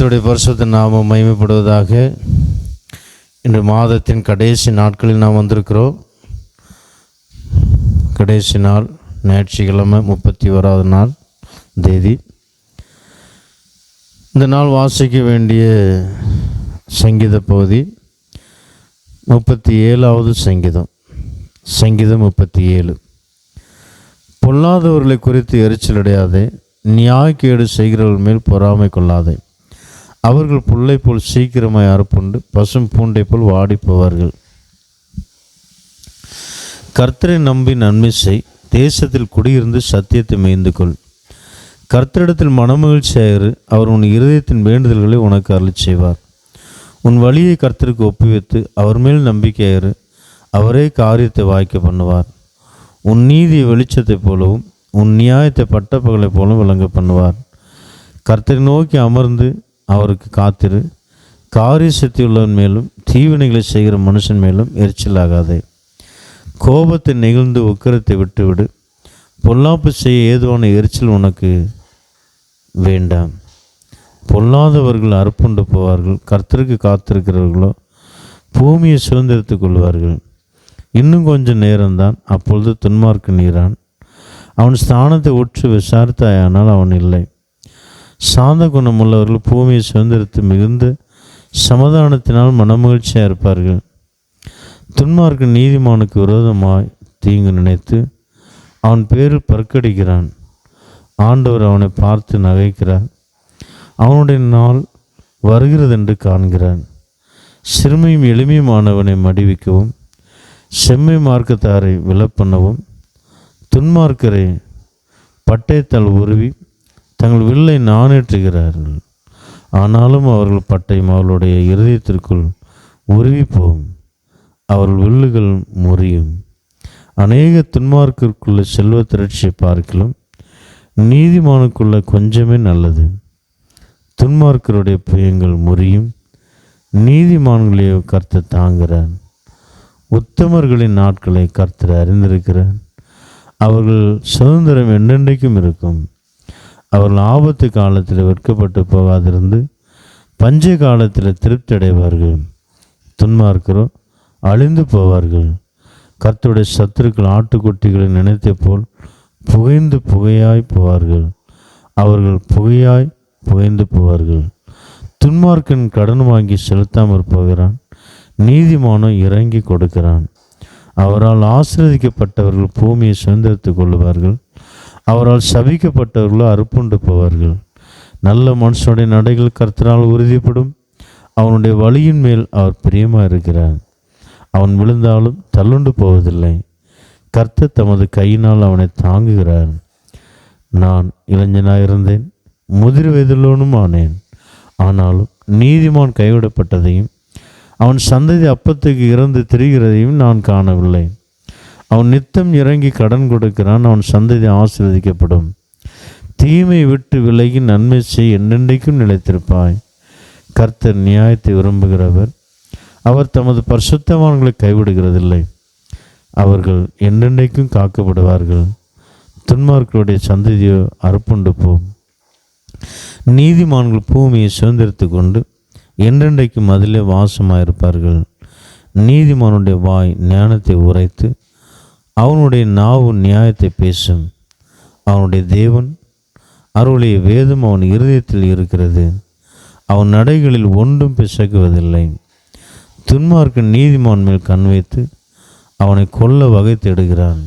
கர்த்தருடைய பரிசுத்த நாமம் மகிமைப்படுவதாக இன்று மாதத்தின் கடைசி நாட்களில் நாம் வந்திருக்கிறோம். கடைசி நாள் ஞாயிற்றுக்கிழமை முப்பத்தி ஓராவது நாள் தேதி. இந்த நாள் வாசிக்க வேண்டிய சங்கீத பகுதி முப்பத்தி ஏழாவது சங்கீதம். சங்கீதம் முப்பத்தி ஏழு. பொல்லாதவர்களை குறித்து எரிச்சல் அடையாதே நியாயக்கேடு செய்கிறவர்கள் மேல் பொறாமை கொள்ளாதே. அவர்கள் புல்லை போல் சீக்கிரமாய் அறுப்புண்டு பசும் பூண்டை போல் வாடி போவார்கள் கர்த்தரை நம்பி நன்மை செய் தேசத்தில் குடியிருந்து சத்தியத்தை மேய்ந்து கொள். கர்த்தரிடத்தில் மனமகிழ்ச்சியாயிரு அவர் உன் இருதயத்தின் வேண்டுதல்களை உனக்கு அருள் செய்வார். உன் வழியை கர்த்தருக்கு ஒப்புவித்து அவர் மேல் நம்பிக்கையாயிரு அவரே காரியத்தை வாய்க்க பண்ணுவார். உன் நீதியை வெளிச்சத்தைப் போலவும் உன் நியாயத்தை பட்டப்பகலை போலவும் விளங்க பண்ணுவார். கர்த்தரை நோக்கி அமர்ந்து அவருக்கு காத்திரு. காரிய சக்தியுள்ளவன் மேலும் தீவினைகளை செய்கிற மனுஷன் மேலும் எரிச்சலாகாதே. கோபத்தை நெகிழ்ந்து உக்கரத்தை விட்டுவிடு. பொல்லாப்பு செய்ய ஏதுவான எரிச்சல் உனக்கு வேண்டாம். பொல்லாதவர்கள் அறுப்புண்டு போவார்கள். கர்த்தருக்கு காத்திருக்கிறவர்களோ பூமியை சுதந்திரத்துக் கொள்வார்கள். இன்னும் கொஞ்சம் நேரம்தான் அப்பொழுது துன்மார்க்கு நீரான். அவன் ஸ்தானத்தை உற்று விசாரித்தாயானால் அவன் இல்லை. சாந்த குணமுள்ளவர்கள் பூமியை சுதந்திரத்து மிகுந்த சமாதானத்தினால் மனமகிழ்ச்சியாக இருப்பார்கள். துன்மார்க்கு நீதிமானுக்கு விரோதமாய் தீங்கு நினைத்து அவன் பேரில் பற்கடிக்கிறான் ஆண்டவர் அவனை பார்த்து நகைக்கிறார். அவனுடைய நாள் வருகிறதென்று காண்கிறான். சிறுமையும் எளிமையுமானவனை மடிவிக்கவும் செம்மை மார்க்கத்தாரை விலப்பண்ணவும் துன்மார்க்கரை பட்டயத்தால் உருவி தங்கள் வில்லை நாணேற்றுகிறார்கள் ஆனாலும் அவர்கள் பட்டயம் அவர்களுடைய இருதயத்திற்குள் உருவி போகும் அவர்கள் வில்லுகள் முறியும். அநேக துன்மார்க்கிற்குள்ள செல்வ திரட்சியை பார்க்கிலும் நீதிமானுக்குள்ள கொஞ்சமே நல்லது. துன்மார்க்கருடைய பிரியங்கள் முறியும். நீதிமான்களையோ கர்த்தர் தாங்குகிறார். உத்தமர்களின் நாட்களை கர்த்தர் அறிந்திருக்கிறார். அவர்கள் சுதந்திரம் என்றென்றைக்கும் இருக்கும். அவர்கள் ஆபத்து காலத்தில் வெட்கப்பட்டு போகாதிருந்து பஞ்ச காலத்தில் திருப்தி அடைவார்கள் துன்மார்க்கரோ அழிந்து போவார்கள். கர்த்துடைய சத்துருக்கள் ஆட்டுக்குட்டிகளை நினைத்த போல் புகைந்து புகையாய் போவார்கள். அவர்கள் புகையாய் புகைந்து போவார்கள். துன்மார்க்கன் கடன் வாங்கி செலுத்தாமற் போகிறான் நீதிமானோ இறங்கி கொடுக்கிறான். அவரால் ஆசீர்வதிக்கப்பட்டவர்கள் பூமியை சுதந்திரத்துக் கொள்வார்கள் அவரால் சபிக்கப்பட்டவர்களோ அறுப்புண்டு போவார்கள் நல்ல மனுஷனுடைய நடைகள் கர்த்தனால் உறுதிப்படும். அவனுடைய வழியின் மேல் அவர் பிரியமாக இருக்கிறார். அவன் விழுந்தாலும் தள்ளுண்டு போவதில்லை. கர்த்தர் தமது கையினால் அவனை தாங்குகிறார். நான் இளைஞனாக இருந்தேன் முதிர் வயதிலோனும் ஆனேன். ஆனாலும் நீதிமான் கைவிடப்பட்டதையும் அவன் சந்ததி அப்பத்துக்கு இறந்து திரிகிறதையும் நான் காணவில்லை. அவன் நித்தம் இறங்கி கடன் கொடுக்கிறான் அவன் சந்ததி ஆசீர்வதிக்கப்படும். தீமை விட்டு விலகி நன்மை செய் என்னென்றைக்கும் நிலைத்திருப்பாய். கர்த்தர் நியாயத்தை விரும்புகிறவர். அவர் தமது பரிசுத்தவான்களை கைவிடுகிறதில்லை. அவர்கள் என்னென்றைக்கும் காக்கப்படுவார்கள். துன்மார்களுடைய சந்ததியோ அறுப்புண்டு போம். நீதிமான்கள் பூமியை சுதந்திரத்து கொண்டு என்றென்றைக்கும் அதிலே வாசமாயிருப்பார்கள். நீதிமானுடைய வாய் ஞானத்தை உரைத்து அவனுடைய நாவு நியாயத்தை பேசும். அவனுடைய தேவன் அருளிய வேதம் அவன் இருதயத்தில் இருக்கிறது. அவன் நடைகளில் ஒன்றும் பிசகுவதில்லை. துன்மார்க்கன் நீதிமான் மேல் கண் வைத்து அவனை கொல்ல வகை தேடுகிறான்.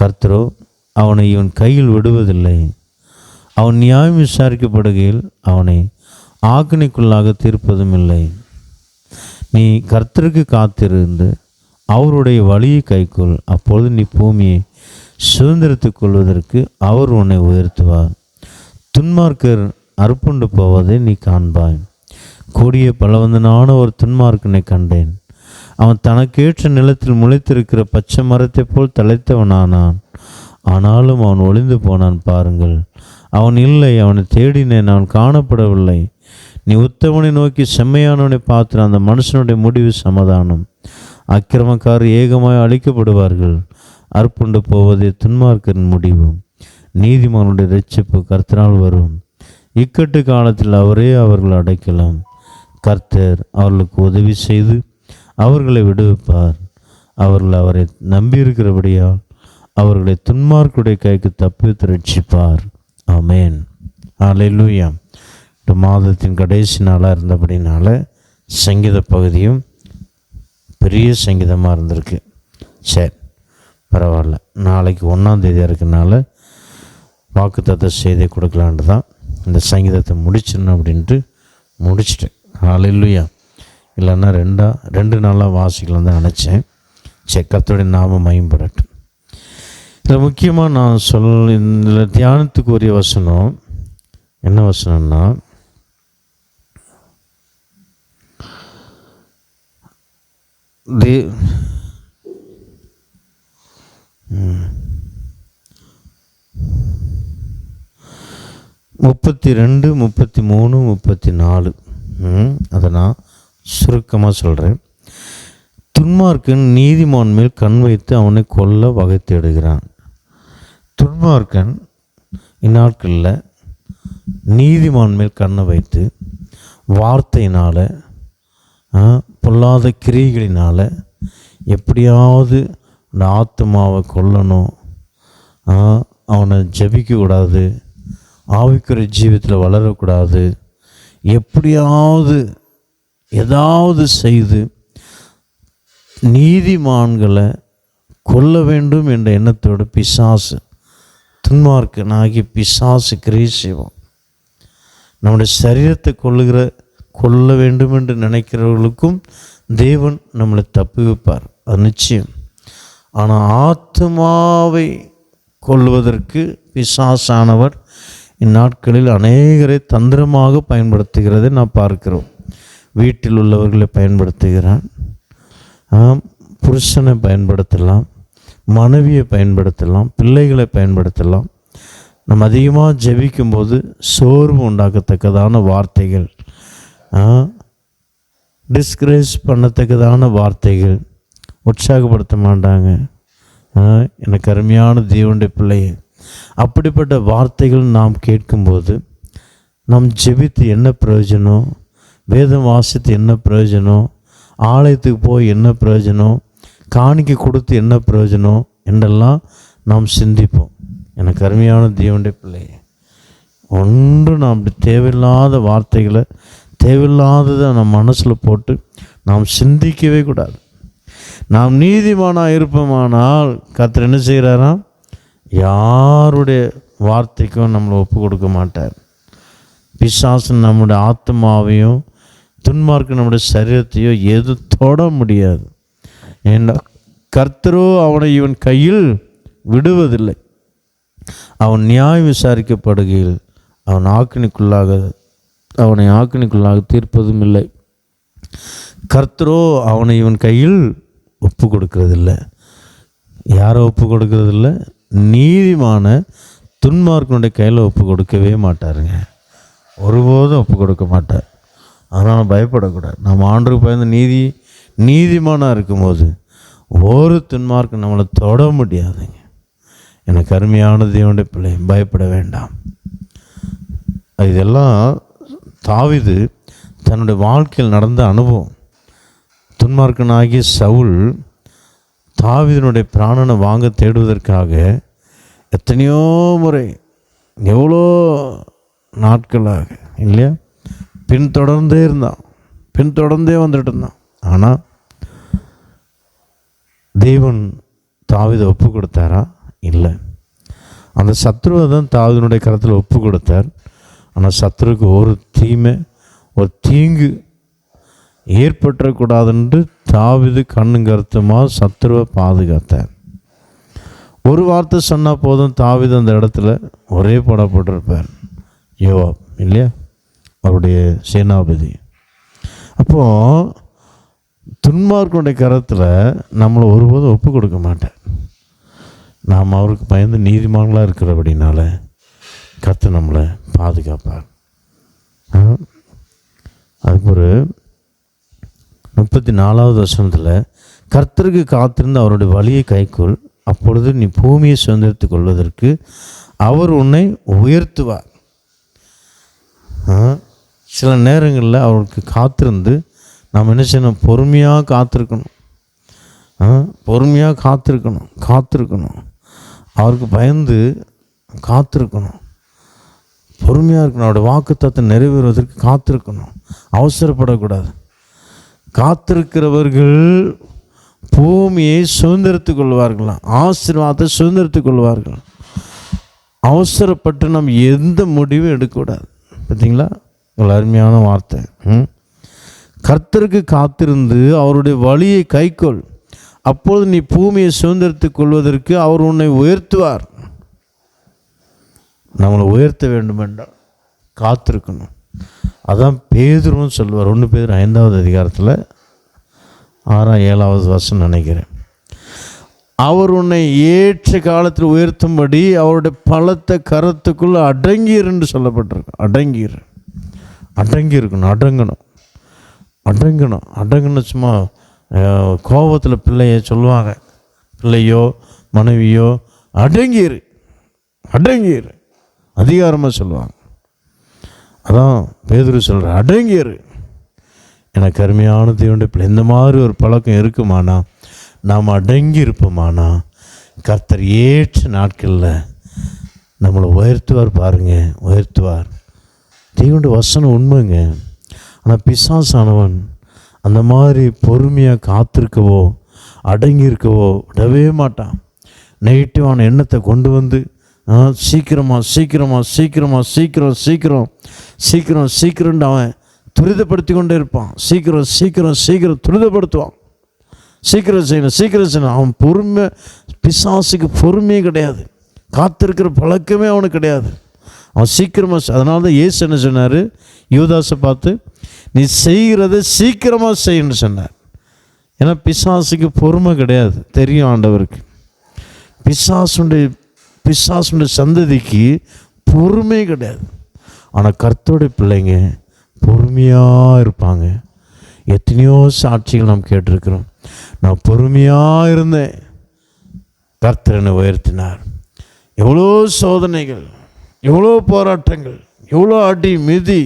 கர்த்தரோ அவனை இவன் கையில் விடுவதில்லை. அவன் நியாயம் விசாரிக்கப்படுகையில் அவனை ஆக்கினைக்குள்ளாக தீர்ப்பதும் இல்லை. நீ கர்த்தருக்கு காத்திருந்து அவருடைய வழியை கைக்கொள். அப்பொழுது நீ பூமியை சுதந்திரத்துக் கொள்வதற்கு அவர் உன்னை உயர்த்துவார். துன்மார்க்கர் அற்புண்டு போவதை நீ காண்பாய். கூடிய பலவந்தனான ஒரு துன்மார்க்கனை கண்டேன். அவன் தனக்கேற்ற நிலத்தில் முளைத்திருக்கிற பச்சை மரத்தைப் போல் தலைத்தவனானான். ஆனாலும் அவன் ஒளிந்து போனான் பாருங்கள். அவன் இல்லை அவனை தேடினேன் அவன் காணப்படவில்லை. நீ உத்தவனை நோக்கி செம்மையானவனை பார்த்து அந்த மனுஷனுடைய முடிவு சமாதானம். அக்கிரமக்காரர் ஏகமாய் அழிக்கப்படுவார்கள். அற்புண்டு போவதே துன்மார்க்கரின் முடிவு. நீதிமானுடைய ரட்சிப்பு கர்த்தனால் வரும். இக்கட்டு காலத்தில் அவரே அவர்கள் அடைக்கலாம். கர்த்தர் அவர்களுக்கு உதவி செய்து அவர்களை விடுவிப்பார். அவர்கள் அவரை நம்பியிருக்கிறபடியால் அவர்களை துன்மார்க்குடைய கைக்கு தப்பித்து ரட்சிப்பார் ஆமேன். ஹalleluya. மாதத்தின் கடைசி நாளாக இருந்தபடினால சங்கீத பகுதியும் பெரிய சங்கீதமாக இருந்திருக்கு. சரி பரவாயில்ல. நாளைக்கு ஒன்றாம் இருக்கனால வாக்குத்தத்த செய்தி கொடுக்கலான்ட்டு தான் இந்த சங்கீதத்தை முடிச்சிடணும் அப்படின்ட்டு முடிச்சிட்டேன். ஹalleluya. இல்லைன்னா ரெண்டா ரெண்டு நாளாக வாசிக்கலாம் தான் நினச்சேன். சரி நாம மயம்படட்டும் இதில் முக்கியமாக நான் சொல் இதில் தியானத்துக்கு உரிய வசனம் என்ன வசனம்னா தே முப்பத்தி ரெண்டு முப்பத்தி மூணு முப்பத்தி நாலு அதை நான் சுருக்கமாக சொல்கிறேன் துன்மார்க்கன் நீதிமான் மேல் கண் வைத்து அவனை கொல்ல வகை தேடுகிறான். துன்மார்க்கன் இந்நாட்களில் நீதிமான் மேல் கண்ணை வைத்து வார்த்தையினால் பொல்லாத கிரிகளினால் எப்படியாவது அந்த ஆத்மாவை கொல்லணும். அவனை ஜபிக்கக்கூடாது ஆவிக்குரிய ஜீவித்தில் வளரக்கூடாது. எப்படியாவது ஏதாவது செய்து நீதிமான்களை கொல்ல வேண்டும் என்ற எண்ணத்தோடு பிசாசு துன்மார்க்கனாகி பிசாசு கிரியை செய்வோம் நம்முடைய சரீரத்தை கொள்ளுகிற கொல்ல வேண்டும் என்று நினைக்கிறவர்களுக்கும் தேவன் நம்மளை தப்புவிப்பார் அது நிச்சயம். ஆனால் ஆத்மாவை கொள்வதற்கு பிசாசானவர் இந்நாட்களில் அநேகரை தந்திரமாக பயன்படுத்துகிறதை நாம் பார்க்கிறோம். வீட்டில் உள்ளவர்களை பயன்படுத்துகிறான். புருஷனை பயன்படுத்தலாம். மனைவியை பயன்படுத்தலாம். பிள்ளைகளை பயன்படுத்தலாம். நம்ம அதிகமாக ஜெபிக்கும்போது சோர்வு உண்டாக்கத்தக்கதான வார்த்தைகள். டிஸ்கரேஜ் பண்ணத்தக்கதான வார்த்தைகள். உற்சாகப்படுத்த மாட்டாங்க. எனக்கு அருமையான தேவனுடைய பிள்ளையே. அப்படிப்பட்ட வார்த்தைகள் நாம் கேட்கும்போது நாம் ஜெபித்து என்ன பிரயோஜனம் வேதம் வாசித்து என்ன பிரயோஜனம் ஆலயத்துக்கு போய் என்ன பிரயோஜனம் காணிக்கை கொடுத்து என்ன பிரயோஜனம் என்றெல்லாம் நாம் சிந்திப்போம். எனக்கு அருமையான தேவனுடைய பிள்ளையே. ஒன்று நாம் தேவையில்லாத வார்த்தைகளை தேவையில்லாததை நம் மனசில் போட்டு நாம் சிந்திக்கவே கூடாது. நாம் நீதிமானாக இருப்போமானால் கர்த்தர் என்ன செய்கிறாராம் யாருடைய வார்த்தைக்கும் நம்மளை ஒப்பு கொடுக்க மாட்டார். பிசாசன் நம்முடைய ஆத்மாவையும் துன்மார்க்கு நம்முடைய சரீரத்தையோ எது தொட முடியாது. ஏன்னா கர்த்தரோ அவனை இவன் கையில் விடுவதில்லை. அவன் நியாயம் விசாரிக்கப்படுகையில் அவன் ஆக்கினிக்குள்ளாக அவனை ஆக்கினிக்குள்ளாக தீர்ப்பதும் இல்லை கர்த்தரோ அவனை இவன் கையில் ஒப்பு கொடுக்கறதில்லை யாரை ஒப்பு கொடுக்கறதில்ல நீதிமான துன்மார்க்கனுடைய கையில் ஒப்பு கொடுக்கவே மாட்டாருங்க. ஒருபோதும் ஒப்பு கொடுக்க மாட்டார். அதனால் பயப்படக்கூடாது. நம்ம ஆண்டுக்கு பயந்து நீதி நீதிமானாக இருக்கும்போது ஒரு துன்மார்க்கம் நம்மளை தொட முடியாதுங்க. எனக்கு அருமையான தேவனுடைய பிள்ளை பயப்பட வேண்டாம். இதெல்லாம் தாவிது தன்னுடைய வாழ்க்கையில் நடந்த அனுபவம். துன்மார்க்கனாகிய சவுல் தாவிதனுடைய பிராணனை வாங்க தேடுவதற்காக எத்தனையோ முறை எவ்வளோ நாட்களாக இல்லையா? பின்தொடர்ந்தே இருந்தான். பின்தொடர்ந்தே வந்துட்டு இருந்தான். ஆனால் தேவன் தாவீதை ஒப்பு கொடுத்தாரா இல்லை. அந்த சத்ருவை தான் தாவிதனுடைய கரத்தில் ஒப்பு கொடுத்தார் ஆனால் சத்ருக்கு ஒரு தீமை ஒரு தீங்கு ஏற்பட்டுறக்கூடாதுன்று தாவிது கண்ணுங்கருத்துமா சத்ருவை பாதுகாத்தார். ஒரு வார்த்தை சொன்னால் போதும் தாவிது அந்த இடத்துல ஒரே போடப்பட்டிருப்பார் யோவா இல்லையா? அவருடைய சேனாபதி. அப்போது துன்மார்க்குடைய கரத்தில் நம்மளை ஒருபோதும் ஒப்பு கொடுக்க மாட்டேன் நாம் அவருக்கு பயந்து நீதிமான்களாக இருக்கிறபடினால கற்று நம்மளை பாதுகாப்பார். அதுக்கு ஒரு முப்பத்தி நாலாவது வருஷத்தில் கர்த்தருக்கு காத்திருந்து அவருடைய வழியை கைக்கொள். அப்பொழுது நீ பூமியை சுதந்திரத்துக் கொள்வதற்கு அவர் உன்னை உயர்த்துவார். ஆ? சில நேரங்களில் அவருக்கு காத்திருந்து நாம் என்ன செய்யணும்? பொறுமையாக காத்திருக்கணும். பொறுமையாக காத்திருக்கணும். காத்திருக்கணும். அவருக்கு பயந்து காத்திருக்கணும். பொறுமையாக இருக்கணும். அவருடைய வாக்குத்தத்தை நிறைவேறுவதற்கு காத்திருக்கணும். அவசரப்படக்கூடாது. காத்திருக்கிறவர்கள் பூமியை சுதந்திரத்துக் கொள்வார்களாம். ஆசீர்வாதத்தை சுதந்திரத்துக் கொள்வார்கள். அவசரப்பட்டு நம்ம எந்த முடிவும் எடுக்கக்கூடாது. பார்த்தீங்களா? ஒரு அருமையான வார்த்தை. கர்த்தருக்கு காத்திருந்து அவருடைய வழியை கைக்கொள். அப்பொழுது நீ பூமியை சுதந்திரத்துக் கொள்வதற்கு அவர் உன்னை உயர்த்துவார். நம்மளை உயர்த்த வேண்டுமென்றால் காத்திருக்கணும். அதான் பேதுருன்னு சொல்லுவார். ஒன்று பேர் ஐந்தாவது அதிகாரத்தில் ஆறாம் ஏழாவது வருஷம் நினைக்கிறேன். அவர் உன்னை ஏற்ற காலத்தில் உயர்த்தும்படி அவருடைய பலத்த கரத்துக்குள்ள அடங்கியிருன்னு சொல்லப்பட்டிருக்கு. அடங்கீர். அடங்கி இருக்கணும் அடங்கணும். அடங்கணும். அடங்கணும் சும்மா கோபத்தில் பிள்ளைய சொல்லுவாங்க. பிள்ளையோ மனைவியோ அடங்கிரு. அடங்கிரு. அதிகாரமாக சொல்லுவாங்க. அதான் பேதுரு சொல்கிற அடங்கிரு. எனக்கு அருமையான தேவனுடைய பிள்ளை இந்த மாதிரி ஒரு பழக்கம் இருக்குமானா நாம் அடங்கி இருப்போமானா கர்த்தர் ஏற்ற நாட்களில் நம்மளை உயர்த்துவார் பாருங்கள் உயர்த்துவார். தேவனுடைய வசனம் உண்மைங்க. ஆனால் பிசாசானவன் அந்த மாதிரி பொறுமையாக காத்திருக்கவோ அடங்கி இருக்கவோ விடவே மாட்டான். நெகட்டிவான எண்ணத்தை கொண்டு வந்து சீக்கிரமா சீக்கிரமா சீக்கிரமா சீக்கிரம் சீக்கிரம் சீக்கிரம் சீக்கிரம்னு அவன் துரிதப்படுத்தி கொண்டே இருப்பான். சீக்கிரம் சீக்கிரம் சீக்கிரம் துரிதப்படுத்துவான். சீக்கிரம் செய்யணும் சீக்கிரம் செய்யணும். அவன் பொறுமை பிசாசுக்கு பொறுமையே கிடையாது. காத்திருக்கிற பழக்கமே அவனுக்கு கிடையாது. அவன் சீக்கிரமாக அதனால தான் ஏசு என்ன சொன்னார்? யூதாஸை பார்த்து நீ செய்கிறத சீக்கிரமாக செய்யணும்னு சொன்னார். ஏன்னா பிசாசுக்கு பொறுமை கிடையாது. தெரியும் ஆண்டவருக்கு. பிசாசுடைய பிசாசுடைய சந்ததிக்கு பொறுமை கிடையாது. ஆனால் கர்த்தருடைய பிள்ளைங்க பொறுமையாக இருப்பாங்க. எத்தனையோ சாட்சிகள் நாம் கேட்டிருக்கிறோம். நான் பொறுமையாக இருந்தேன். கர்த்தரனை உயர்த்தினார். எவ்வளோ சோதனைகள் எவ்வளோ போராட்டங்கள் எவ்வளோ அடி மிதி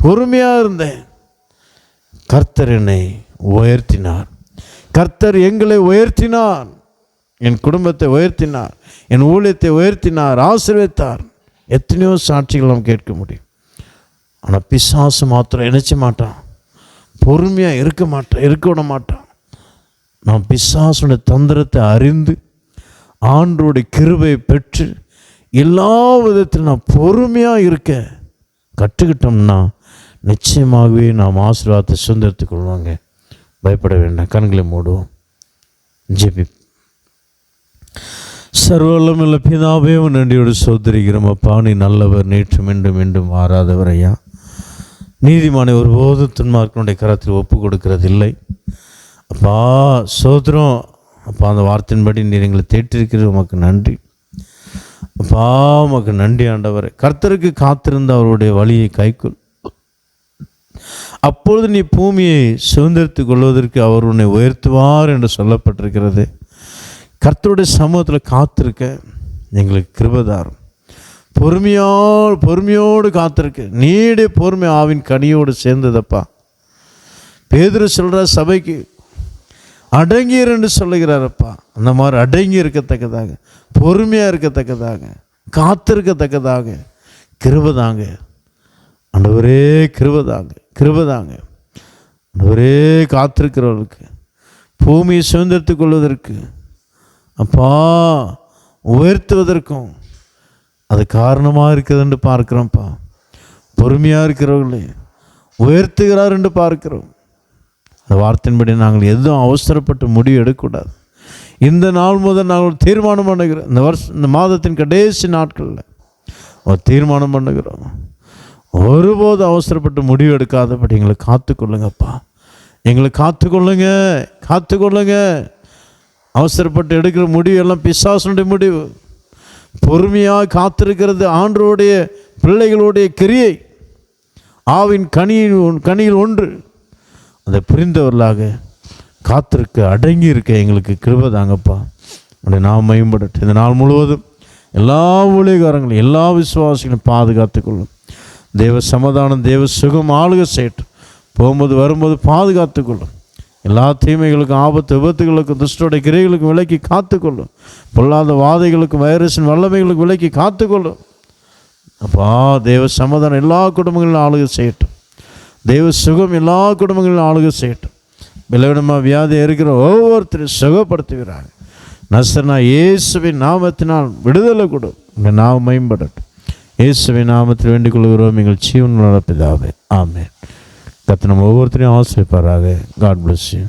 பொறுமையாக இருந்தேன். கர்த்தர் என்னை உயர்த்தினார். கர்த்தர் எங்களை உயர்த்தினார். என் குடும்பத்தை உயர்த்தினார் என் ஊழியத்தை உயர்த்தினார் ஆசிர்வித்தார் எத்தனையோ சாட்சிகள் நாம் கேட்க முடியும். ஆனால் பிசாசு மாத்திரம் இணைச்ச மாட்டான். பொறுமையாக இருக்க மாட்டான் இருக்க விட மாட்டான். நாம் பிசாசுடைய தந்திரத்தை அறிந்து ஆண்டோடைய கிருபையை பெற்று எல்லா விதத்திலும் நான் பொறுமையாக இருக்க கற்றுக்கிட்டோம்னா நிச்சயமாகவே நாம் ஆசீர்வாதத்தை சுதந்திரத்துக் கொள்வாங்க. பயப்பட வேண்டாம். கண்களை மூடுவோம். ஜெபி சர்வல்லமுள்ள பிதாவே உன் நன்றியோடு சோதரிக்கிறோம் அப்பா நீ நல்லவர் நேற்று மீண்டும் மீண்டும் மாறாதவர் ஐயா நீதிமானை ஒருபோதும் துன்மார்க்கனுடைய கரத்தில் ஒப்பு கொடுக்கறதில்லை அப்பா சோதரம் அப்பா அந்த வார்த்தையின்படி நீர் எங்களை தேற்றிருக்கிறது உமக்கு நன்றி. அப்பா உமக்கு நன்றி ஆண்டவர். கர்த்தருக்கு காத்திருந்த அவருடைய வழியை கைக்குள். அப்பொழுது நீ பூமியை சுதந்திரத்துக் கொள்வதற்கு அவர் உன்னை உயர்த்துவார் என்று சொல்லப்பட்டிருக்கிறது. கர்த்தருடைய சமூகத்தில் காத்திருக்க எங்களுக்கு கிருபதாரம் பொறுமையோ பொறுமையோடு காத்திருக்கு. நீடிய பொறுமை ஆவின் கனியோடு சேர்ந்ததப்பா. பேதுரு சொல்கிற சபைக்கு அடங்கியர் என்று சொல்லுகிறாரப்பா. அந்த மாதிரி அடங்கி இருக்கத்தக்கதாக பொறுமையாக இருக்கத்தக்கதாக காத்திருக்கத்தக்கதாக கிருபதாங்க ஆண்டவரே கிருபதாங்க கிருபதாங்க ஒரே காத்திருக்கிறவர்களுக்கு பூமியை சுதந்திரத்துக் கொள்வதற்கு அப்பா உயர்த்துவதற்கும் அது காரணமாக இருக்குதுன்னு பார்க்குறோம்ப்பா. பொறுமையாக இருக்கிறவர்களே உயர்த்துகிறார் என்று பார்க்கிறோம். அந்த வார்த்தையின்படி நாங்கள் எதுவும் அவசரப்பட்டு முடிவு எடுக்கக்கூடாது. இந்த நாள் முதல் நாங்கள் தீர்மானம் பண்ணுகிறோம். இந்த வருஷம் இந்த மாதத்தின் கடைசி நாட்களில் ஒரு தீர்மானம் பண்ணுகிறோம். ஒருபோது அவசரப்பட்டு முடிவு எடுக்காதபடி எங்களை காத்துக்கொள்ளுங்கப்பா. எங்களை காத்துக்கொள்ளுங்க காத்துக்கொள்ளுங்க. அவசரப்பட்டு எடுக்கிற முடிவு எல்லாம் பிசாசனுடைய முடிவு. பொறுமையாக காத்திருக்கிறது ஆண்டோடைய பிள்ளைகளுடைய கிரியை. ஆவின் கனியில் ஒன்- கனியில் ஒன்று. அதை புரிந்தவர்களாக காத்திருக்க அடங்கி இருக்க எங்களுக்கு கிருபை தாங்கப்பா. உடைய நாம் மேம்படட்டும் இந்த நாள் முழுவதும் எல்லா ஊழியக்காரங்களும் எல்லா விசுவாசிகளையும் பாதுகாத்துக்கொள்ளும் தேவ சமாதானம் தேவ சுகம் ஆளுக செய்யட்டும். போகும்போது வரும்போது பாதுகாத்துக்கொள்ளும் எல்லா தீமைகளுக்கும் ஆபத்து விபத்துகளுக்கும் துஷ்டோடைய கிரைகளுக்கும் விலக்கி காத்துக்கொள்ளும். பொல்லாத வாதைகளுக்கும் வைரஸின் வல்லமைகளுக்கும் விலக்கி காத்துக்கொள்ளும். அப்பா தேவ சமாதானம் எல்லா குடும்பங்களிலும் ஆளுகை செய்யட்டும். தெய்வ சுகம் எல்லா குடும்பங்களிலும் ஆளுகை செய்யட்டும். விலவிடமாக வியாதி இருக்கிற ஒவ்வொருத்தரையும் சுகப்படுத்துகிறாங்க நசர்னா இயேசுவின் நாமத்தினால் விடுதலை கொடு. உங்கள் நாமம் மேம்படட்டும். இயேசுவின் நாமத்தில் வேண்டிக் கொள்கிறோம். எங்கள் ஜீவன் நடப்பதாவே ஆமேன். கத்த நம்ம ஒவ்வொருத்தரையும் ஆசிரிப்பாராக காட் பிளஸ் யூ